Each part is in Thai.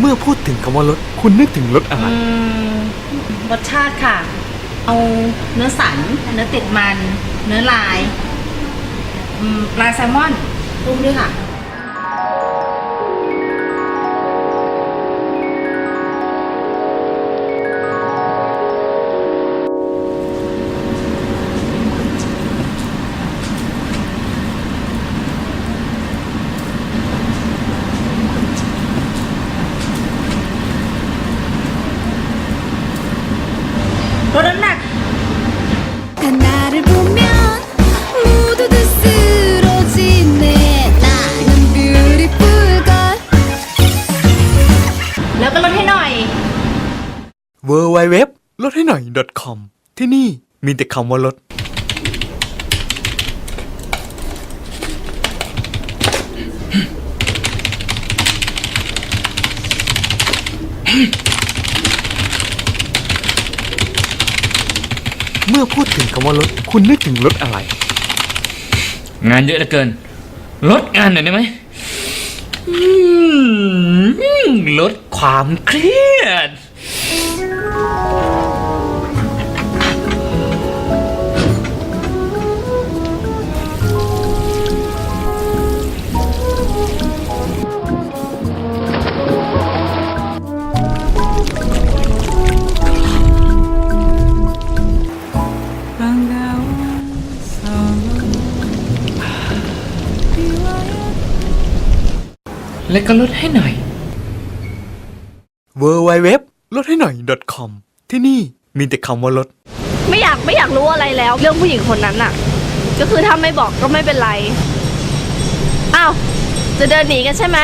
เมื่อพูดถึงคำว่ารสคุณนึกถึงรสอะไร อืมรสชาติค่ะ เอาเนื้อสัน เนื้อติดมัน เนื้อลายอืมลายแซลมอนปรุงด้วยค่ะ ลดน้ำหนัก 나를 보면 모두 다 쓰러지네 나는 beautiful girl แล้วก็ลดให้หน่อย w w w ลดให้หน่อย .com ที่นี่มีแต่คำว่าลด เมื่อพูดถึงคำว่ารถ คุณนึกถึงรถอะไร งานเยอะเหลือเกิน ลดงานหน่อยได้ไหมอืมลดความเครียด และก็ลดให้หน่อย w w w ลดให้หน่อย .com ที่นี่มีแต่คำว่าลด ไม่อยากไม่อยากรู้อะไรแล้ว เรื่องผู้หญิงคนนั้นน่ะ ก็คือถ้าไม่บอกก็ไม่เป็นไร อ้าว จะเดินหนีกันใช่ไหม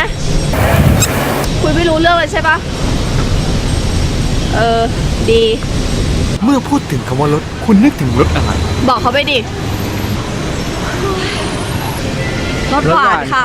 คุยไม่รู้เรื่องเลยใช่ปะเออ ดี เมื่อพูดถึงคำว่ารถคุณนึกถึงรถอะไร บอกเขาไปดิรสหวานค่ะ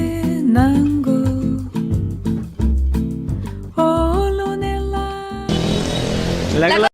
La, la